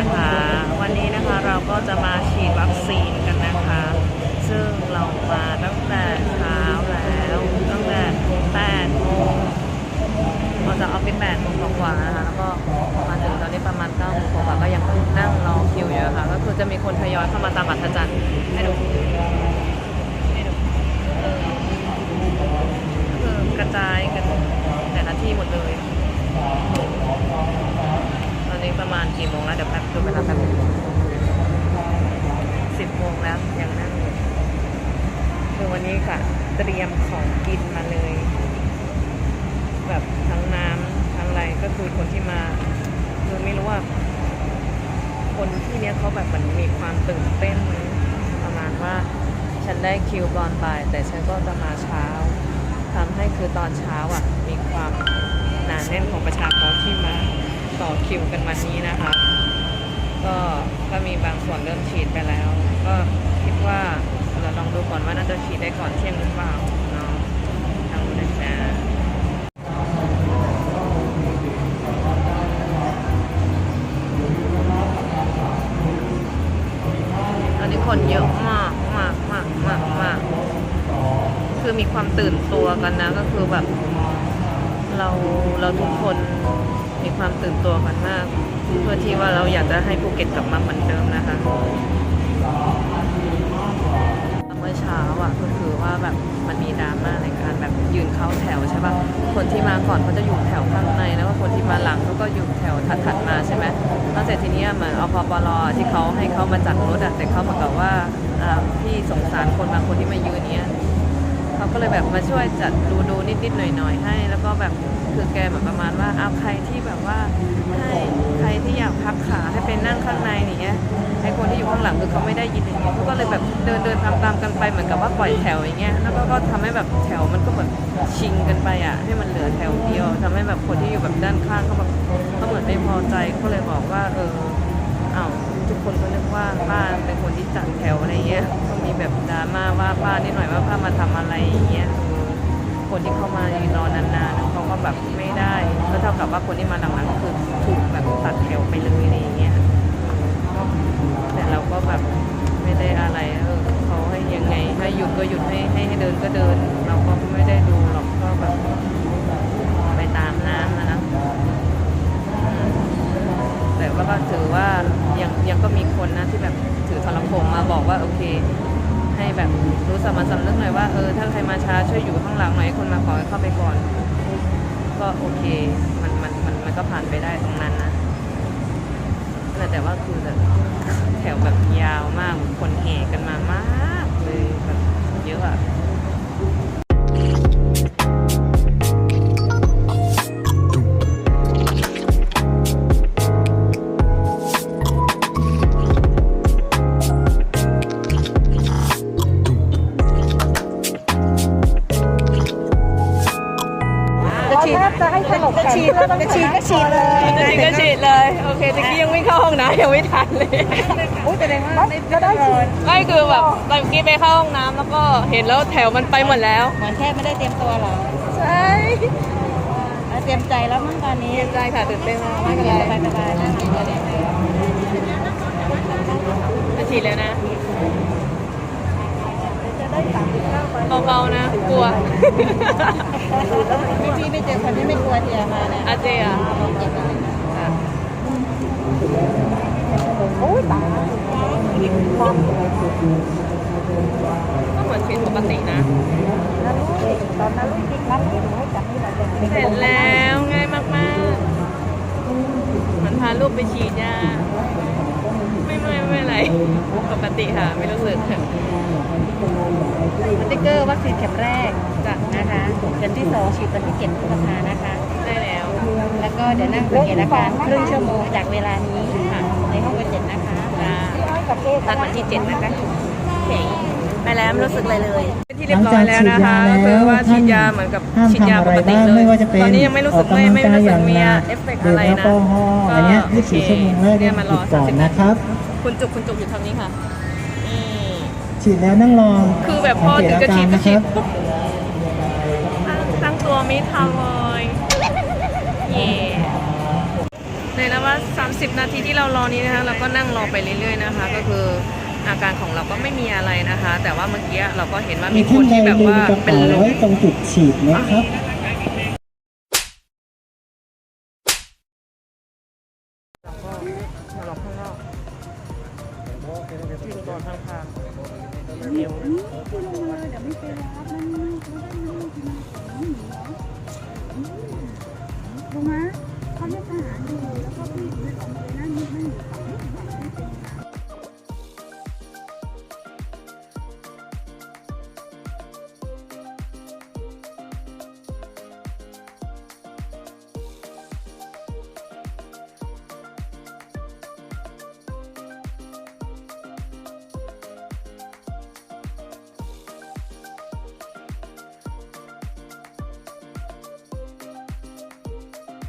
นะคะ วันนี้นะคะเราก็จะมาฉีดวัคซีนกันนะคะ ซึ่งเรามาตั้งแต่เช้าแล้ว ตั้งแต่8โมงออกจากออฟฟิศ8โมงกว่านะคะ แล้วก็มาถึงตอนนี้ประมาณ9โมงกว่าก็ยังนั่งรอคิวอยู่ะค่ะก็คือจะมีคนทยอยเข้ามาตามอัธจันทร์ให้ดูให้ดูก็คือกระจายกันแต่ละที่หมดเลยตอนนี้ประมาณกี่โมงแล้วเดี๋ยวแป๊บดูเวลาแป๊บนึงสิบโมงแล้วยังนั่งอยู่คือ วันนี้ค่ะเตรียมของกินมาเลย แบบทั้งน้ำทั้งอะไรก็คือคนที่มาคือไม่รู้ว่า คนที่เนี้ยเขาแบบเหมันมีความตื่นเต้นประมาณว่า ฉันได้คิวตอนบ่าย แต่ฉันก็จะมาเช้าทำให้คือตอนเช้าอะ มีความหนาแน่นของประชากรที่มาต่อคิวกันวันนี้นะคะ ก็ก็มีบางส่วนเริ่มฉีดไปแล้ว ก็คิดว่า ลองดูก่อนว่าน่าจะฉีดได้ก่อนเที่ยงหรือเปล่าเนาะทางนะจ๊ะตอนนี้คนเยอะมากมากมากมากมาก คือมีความตื่นตัวกันนะ ก็คือแบบ เราเราทุกคนมีความตื่นตัวกันมาก เพื่อที่ว่าเราอยากจะให้ภูเก็ตกลับมาเหมือนเดิมนะคะ มื่อเช้าอะก็คือว่าแบบมันมีดราม่าในการแบบยืนเข้าแถวใช่ปะคนที่มาก่อนเขาจะอยู่แถวข้างในแล้วก็คนที่มาหลังเขาก็อยู่แถวถัดๆมาใช่ไหมตั้งแต่ทีเนี้ยเหมือนอพปรที่เขาให้เขามาจัดรถอะแต่เขาเหมือนกับว่าอ่าพี่สงสารคนบางคนที่มายืนเนี้ยเขาก็เลยแบบมาช่วยจัดดูดูนิดๆหน่อยๆให้ แล้วก็แบบคือแกแบบประมาณว่าเอาใครที่แบบว่าให้ ใครที่อยากพักขาให้เป็นนั่งข้างในอย่างเงี้ยไอคนที่อยู่ข้างหลังคือเขาไม่ได้ยินอย่างเงี้ยเขาก็เลยแบบเดินเดินตามตามกันไปเหมือนกับว่าปล่อยแถวอย่างเงี้ยแล้วก็ก็ทำให้แบบแถวมันก็แบบชิงกันไปอะให้มันเหลือแถวเดียวทำให้แบบคนที่อยู่แบบด้านข้างเขาแบบเขาเหมือนไม่พอใจก็เลยบอกว่าเอออ้าวทุกคนก็นึกว่าป้าเป็นคนที่จัดแถวอะไรเงี้ยก็มีแบบดราม่าว่าป้านิดหน่อยว่าป้ามาทำอะไรอย่างเงี้ยคนที่เข้ามายืนรอนานาก็ แบบไม่ได้ ก็เท่ากับว่าคนที่มาหลังๆก็คือถูกแบบตัดแถวไปเลยอะไรอย่างเงี้ยแต่เราก็แบบไม่ได้อะไรเออเขาให้ยังไงให้หยุดก็หยุดให้ให้ให้เดินก็เดิน เราก็ไม่ได้ดูหรอกก็แบบไปตามน้ำนะนะแต่ว่าก็ถือว่ายังยังก็มีคนนะที่แบบถือทรโขงมาบอกว่าโอเคให้แบบรู้สามัญสำนึกหน่อยว่าเออถ้าใครมาช้าช่วยอยู่ข้างหลังหน่อยให้คนมาขอเข้าไปก่อน ก็โอเค มันมันมันมันก็ผ่านไปได้ตรงนั้นนะแต่แต่ว่าคือแบบแถวแบบยาวมากคนแห่กันมามากเลยแบบเยอะอะ ฉีดจะให้สลบฉีดจะฉีดก็ฉีดเลยจะฉีดก็ฉีดเลย โอเคตะกี้ยังไม่เข้าห้องน้ำยังไม่ทันเลยอุ้ยแสดงว่าก็ได้ฉีดไม่คือแบบตอนกี้ไปเข้าห้องน้ำแล้วก็เห็นแล้วแถวมันไปหมดแล้วเหมือนแค่ไม่ได้เตรียมตัวหรอใช่เตรียมใจแล้วมั้งตอนนี้เสียใจค่ะตื่นเต้นมากไม่ไม่เป็เป็นนไรไรสบายๆนั่งเฉยจะฉีดแล้วนะ เก้าไปเบาๆนะ กลัวพี่พี่ไม่เจอคนที่ไม่กลัวเทียมาเนี่ยอาเจียเจ็บเลยนะอะโอ้ยตายก็เหมือนฉีดปกตินะแล้วลูกตอนนั้นลูกจริงนั้นลูกให้จับนี่เราจะเสร็จแล้วง่ายมากๆมันพาลูกไปฉีดยาไม่ไม่ไม่อะไร ปกติค่ะ ไม่รู้สึกค่ะสติ๊กเกอร์วัคซีนเข็มแรกจ้ะนะคะเข็มที่สองฉีดวันที่เจ็ดพฤษภานะคะ ได้แล้ว แล้วก็เดี๋ยวนั่งสังเกตอาการครึ่งชั่วโมงจากเวลานี้ค่ะในห้องเจ็ดนะคะจ้านัดวันที่เจ็ดนะคะไปแล้วไม่รู้สึกอะไรเลยเป็นที่เรียบร้อยแล้วนะคะก็คือว่าฉีดยาเหมือนกับห้ามฉีดยาทำปอะไรกติบ้างเลไม่ยว่าจะเป็นตอนนี้ยังไม่รู้สึกออกไม่กำลังไม่กายรู้สึอกย่างมีหนักเอฟเฟกต์ดื่อะมไรแอลนะกอฮอล์อันเนี้ย24ชั่วโมงแรกเนี่ยมารอก่อน30นะครับ คุณจุกคุณจุกอยู่ทางนี้ค่ะนี่ฉีดแล้วนั่งรอคือแบบพอถึงจะฉีดกระชิบปุ๊บตั้งตัวไม่ทันเลยเย่ในระว่า 30 นาทีที่เรารอนี้นะคะเราก็นั่งรอไปเรื่อยๆนะคะ ก็คืออาการของเราก็ไม่มีอะไรนะคะ แต่ว่าเมื่อกี้เราก็เห็นว่ามีคนที่แบบว่าเป็นลมตรงจุดฉีดนะครับ พิงตัวข้างๆเดี๋ยวไม่เป็นไรเดี๋ยวไม่เป็นไรนั่ไม่ไม่ได้ไม่ได้